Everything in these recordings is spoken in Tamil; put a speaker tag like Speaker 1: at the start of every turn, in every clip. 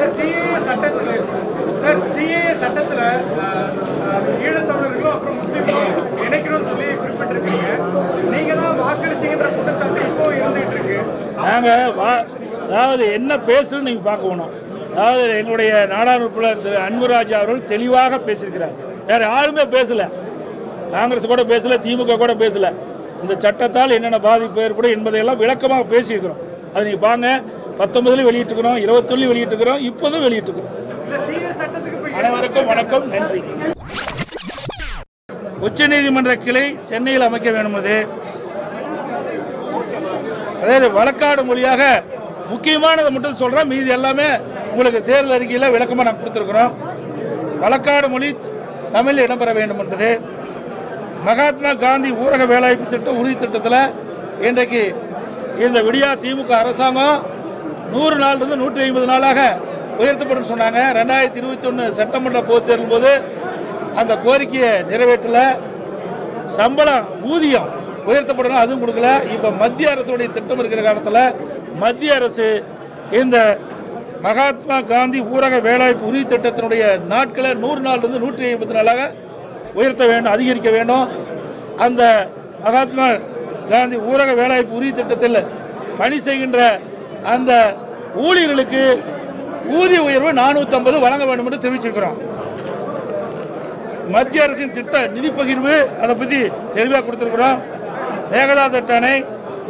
Speaker 1: சார் சிஏஏ சட்டத்தில் சார் சிஏஏ சட்டத்தில் ஈழத்தமிழர்களும் அப்புறம் முஸ்லீம்களும் இணைக்கணும்னு சொல்லி குறிப்பிட்டிருக்கீங்க. நீங்க தான் வாக்களிச்சிங்கன்ற குற்றச்சாட்டு இப்போ இருந்துகிட்டு இருக்கு.
Speaker 2: நாங்கள் வா அதாவது என்ன பேசுன்னு நீங்கள் பார்க்கணும் அதாவது எங்களுடைய நாடாளுமன்ற திரு அன்புராஜ் அவர்கள் தெளிவாக பேசியிருக்கிறார். வேற யாருமே பேசல. காங்கிரஸ் கூட பேசல திமுக கூட பேசல. இந்த சட்டத்தால் என்னென்ன பாதிப்பு ஏற்படும் என்பதையெல்லாம் விளக்கமாக பேசியிருக்கிறோம். அது நீங்கள் பாங்க பத்தொன்பதுல வெளியிட்டுக்கிறோம் இருபத்தொன்னு வெளியிட்டுக்கிறோம் இப்போதும் வெளியிட்டுக்கிறோம் அனைவருக்கும் வணக்கம் நன்றி. உச்சநீதிமன்ற கிளை சென்னையில் அமைக்க வேண்டும் அது. அதாவது வழக்காடு மொழியாக முக்கியமானதை மட்டும் சொல்றேன். மீதி எல்லாமே உங்களுக்கு தேர்தல் அறிக்கையில் விளக்கமாக நான் கொடுத்துருக்குறோம். வழக்காடு மொழி தமிழில் இடம்பெற வேண்டும் என்பது. மகாத்மா காந்தி ஊரக வேலைவாய்ப்பு திட்டம் உறுதி திட்டத்தில் இன்றைக்கு இந்த விடியா திமுக அரசாங்கம் நூறு நாள்லேருந்து நூற்றி ஐம்பது நாளாக உயர்த்தப்படும் சொன்னாங்க. ரெண்டாயிரத்தி இருபத்தி ஒன்று சட்டமன்ற பொதுத் தேர்தல் போது அந்த கோரிக்கையை நிறைவேற்றலை. சம்பளம் ஊதியம் உயர்த்தப்படணும் அதுவும் கொடுக்கல. இப்போ மத்திய அரசுடைய திட்டம் இருக்கிற காலத்தில் மத்திய அரசு இந்த மகாத்மா காந்தி ஊரக வேலைவாய்ப்பு உறுதி திட்டத்தினுடைய நாட்களை நூறு நாள்லேருந்து நூற்றி ஐம்பது நாளாக உயர்த்த வேண்டும் அதிகரிக்க வேண்டும். அந்த மகாத்மா காந்தி ஊரக வேலைவாய்ப்பு உறுதி திட்டத்தில் பணி செய்கின்ற அந்த ஊழியர்களுக்கு ஊதிய உயர்வு நானூத்தி ஐம்பது வழங்க வேண்டும் என்று தெரிவிச்சிருக்கிறோம். மத்திய அரசின் திட்ட நிதி பகிர்வு அதை பற்றி தெளிவாக கொடுத்துருக்குறோம். மேகதாது அணை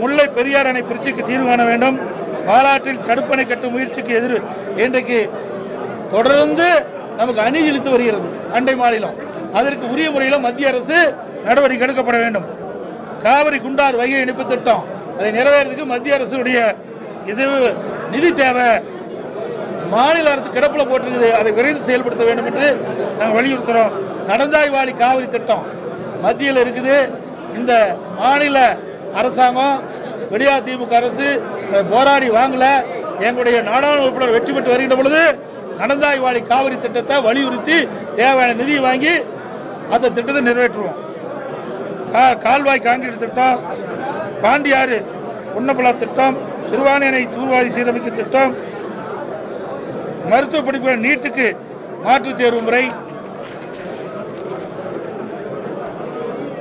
Speaker 2: முல்லை பெரியார் அணை பிரச்சனைக்கு தீர்வு காண வேண்டும். பாலாற்றில் தடுப்பணை கட்டும் முயற்சிக்கு எதிர் இன்றைக்கு தொடர்ந்து நமக்கு அநீதி இழுத்து வருகிறது அண்டை மாநிலம். அதற்கு உரிய முறையில் மத்திய அரசு நடவடிக்கை எடுக்கப்பட வேண்டும். காவிரி குண்டார் வைகை இணைப்பு திட்டம் அதை நிறைவேறதுக்கு மத்திய அரசுடைய இசைவு நிதி தேவை. மாநில அரசு கிடப்பில் போட்டிருக்குது. அதை விரைந்து செயல்படுத்த வேண்டும் என்று நாங்கள் வலியுறுத்துகிறோம் நடந்தாய்வாளி காவிரி திட்டம் மத்தியில் இருக்குது. இந்த மாநில அரசாங்கம் விடியா திமுக அரசு போராடி வாங்கல. எங்களுடைய நாடாளுமன்ற உறுப்பினர் வெற்றி பெற்று வருகின்ற பொழுது நடந்தாய்வாளி காவிரி திட்டத்தை வலியுறுத்தி தேவையான நிதியை வாங்கி அந்த திட்டத்தை நிறைவேற்றுவோம். கா- கால்வாய் காங்கிரீட் திட்டம் பாண்டியாறு உன்னப்பலா திட்டம் சிறுவாணியனை தூர்வாரி சீரமைக்கும் திட்டம் மருத்துவ படிப்புகள் நீட்டுக்கு மாற்றுத் தேர்வு முறை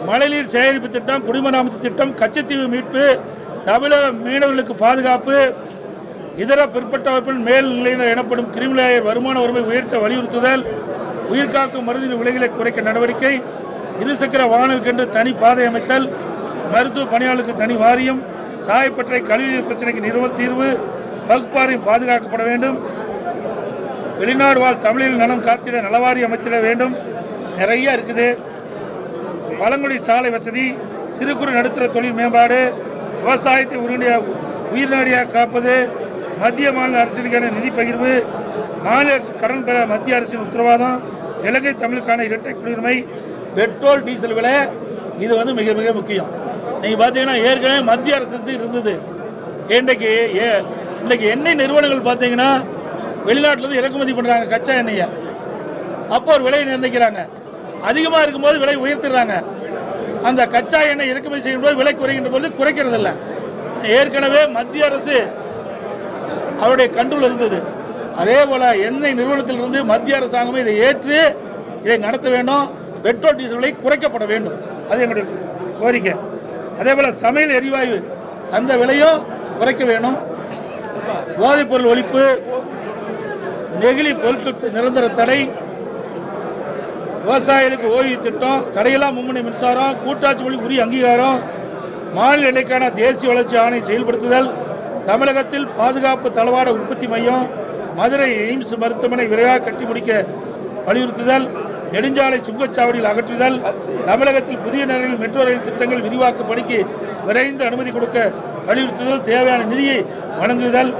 Speaker 2: மழைநீர் சேகரிப்பு திட்டம் குடிமராமத்து திட்டம் கச்சத்தீவு மீட்பு தமிழக மீனவர்களுக்கு பாதுகாப்பு இதர பிற்பட்ட வகுப்பில் மேல்நிலையினர் எனப்படும் கிரிமினல் வருமான வறுமை உயர்த்த வலியுறுத்துதல் உயிர்காக்கும் மருந்தின் விலைகளை குறைக்க நடவடிக்கை இருசக்கர வாகனங்களுக்கென்று தனி பாதை அமைத்தல் மருத்துவ பணியாளருக்கு தனி வாரியம் சாயப்பட்டறை கழிவு பிரச்சனைக்கு நிறுவ தீர்வு வகுப்பாரையும் பாதுகாக்கப்பட வேண்டும். வெளிநாடு வாழ் தமிழில் நலம் காத்திட நலவாரி அமைத்திட வேண்டும். நிறைய இருக்குது. பழங்குடி சாலை வசதி சிறு குறு நடுத்தர தொழில் மேம்பாடு விவசாயத்தை உருண்டிய உயிர்நாடியாக காப்பது மத்திய மாநில அரசுக்கான நிதி பகிர்வு மாநில அரசு கடன் பெற மத்திய அரசின் உத்தரவாதம் இலங்கை தமிழுக்கான இரட்டை குடியுரிமை பெட்ரோல் டீசல் விலை இது வந்து மிக மிக முக்கியம். நீங்கள் பார்த்தீங்கன்னா ஏற்கனவே மத்திய அரசு இருந்தது. இன்றைக்கு ஏ- இன்றைக்கு எண்ணெய் நிறுவனங்கள் பார்த்தீங்கன்னா வெளிநாட்டிலேருந்து இறக்குமதி பண்ணுறாங்க கச்சா எண்ணெயை. அப்போ ஒரு விலையை நிர்ணயிக்கிறாங்க. அதிகமாக இருக்கும்போது விலை உயர்த்திடுறாங்க. அந்த கச்சா எண்ணெய் இறக்குமதி செய்யும்போது விலை குறைகின்ற போது குறைக்கிறது இல்லை ஏற்கனவே மத்திய அரசு அவருடைய கண்ட்ரோல் இருந்தது. அதே போல் எண்ணெய் நிறுவனத்திலிருந்து மத்திய அரசாங்கமே இதை ஏற்று இதை நடத்த வேண்டும். பெட்ரோல் டீசல் விலை குறைக்கப்பட வேண்டும். அது எங்களுடைய கோரிக்கை. அதே போல சமையல் எரிவாயு அந்த விலையும் குறைக்க வேணும். போதைப்பொருள் ஒழிப்பு நெகிழி பொருட்கள் நிரந்தர தடை விவசாயிகளுக்கு ஓய்வு திட்டம் தடையில்லா மும்முனை மின்சாரம் கூட்டாட்சி மொழி உரிய அங்கீகாரம் மாநில இடைக்கான தேசிய வளர்ச்சி ஆணை செயல்படுத்துதல் தமிழகத்தில் பாதுகாப்பு தளவாட உற்பத்தி மையம் மதுரை எய்ம்ஸ் மருத்துவமனை விரைவாக கட்டி முடிக்க வலியுறுத்துதல் நெடுஞ்சாலை சுங்கச்சாவடியில் அகற்றுதல் தமிழகத்தில் புதிய நகரில் மெட்ரோ ரயில் திட்டங்கள் விரிவாக்க பணிக்கு விரைந்து அனுமதி கொடுக்க வலியுறுத்துதல் தேவையான நிதியை வழங்குதல்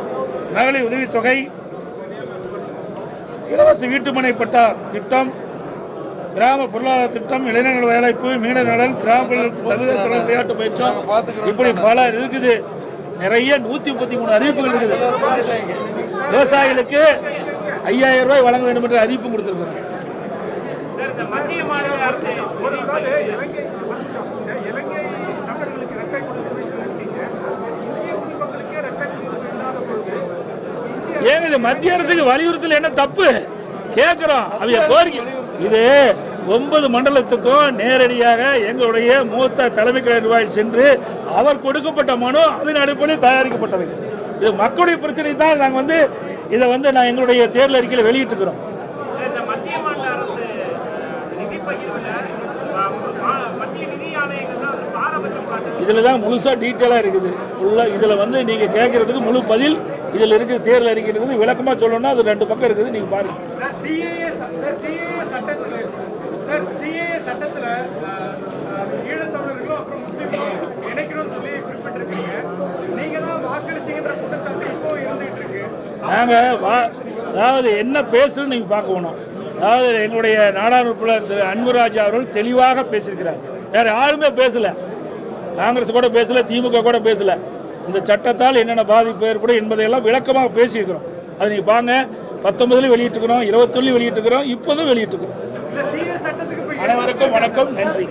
Speaker 2: மகளிர் உதவித்தொகை இலவச வீட்டுமனை பட்டா திட்டம் கிராம பொருளாதார திட்டம் இளைஞர்கள் வேலைப்பு மீன நலன் கிராம சர்வதேச விளையாட்டு பயிற்சம் இப்படி பல இருக்குது. நிறைய நூத்தி முப்பத்தி மூணு அறிவிப்புகள் இருக்குது. விவசாயிகளுக்கு ஐயாயிரம் ரூபாய் வழங்க வேண்டும் என்ற அறிவிப்பு
Speaker 1: இந்த மத்திய மாநில அரசு ஒரு அதாவது இலங்கை ஒரு நிமிஷம். இந்த இலங்கை தமிழர்களுக்கு இரட்டை குடியுரிமை சொல்லியிருக்கீங்க இந்திய குடிமக்களுக்கே இரட்டை குடியுரிமை இல்லாத பொழுது இந்திய
Speaker 2: ஏங்க இது மத்திய அரசுக்கு வலியுறுத்தல் என்ன தப்பு? கேட்கிறோம் அவங்க கோரிக்கை. இது ஒன்பது மண்டலத்துக்கும் நேரடியாக எங்களுடைய மூத்த தலைமை நிர்வாகி சென்று அவர் கொடுக்கப்பட்ட மனு அதன் அடிப்படையில் தயாரிக்கப்பட்டது. இது மக்களுடைய பிரச்சனை தான். நாங்கள் வந்து இதை வந்து நான் எங்களுடைய தேர்தல் அறிக்கையில் வெளியிட்டுக்கிறோம்
Speaker 1: இந்த மத்திய மாநில அரசு நிதி பகிர்வுல அஹ், மா- மத்திய நிதி ஆணையங்கள்லாம் வந்து பாரபட்சம் காட்டுது
Speaker 2: இதில் தான் முழுசாக டீட்டெயிலாக இருக்குது. ஃபுல்லாக இதில் வந்து நீங்கள் கேட்குறதுக்கு முழு பதில் இதில் இருக்குது தேர்தல் அறிக்கை இருக்குது விளக்கமாக சொல்லணும்னா அது ரெண்டு பக்கம் இருக்குது நீங்கள் பாருங்கள்
Speaker 3: நாங்கள்
Speaker 2: வா அதாவது என்ன பேசுன்னு நீங்கள் பார்க்கணும் அதாவது எங்களுடைய நாடாளுமன்ற திரு அன்புராஜா அவர்கள் தெளிவாக பேசியிருக்கிறார். வேற யாருமே பேசல. காங்கிரஸ் கூட பேசல திமுக கூட பேசல. இந்த சட்டத்தால் என்னென்ன பாதிப்பு ஏற்படும் என்பதையெல்லாம் விளக்கமாக பேசியிருக்கிறோம். அது நீங்கள் பாங்க பத்தொன்பதுல வெளியிட்டுக்கிறோம் இருபத்தொன்னு வெளியிட்டுக்கிறோம் இப்போதும்
Speaker 3: வெளியிட்டுக்கிறோம்
Speaker 2: அனைவருக்கும் வணக்கம் நன்றி.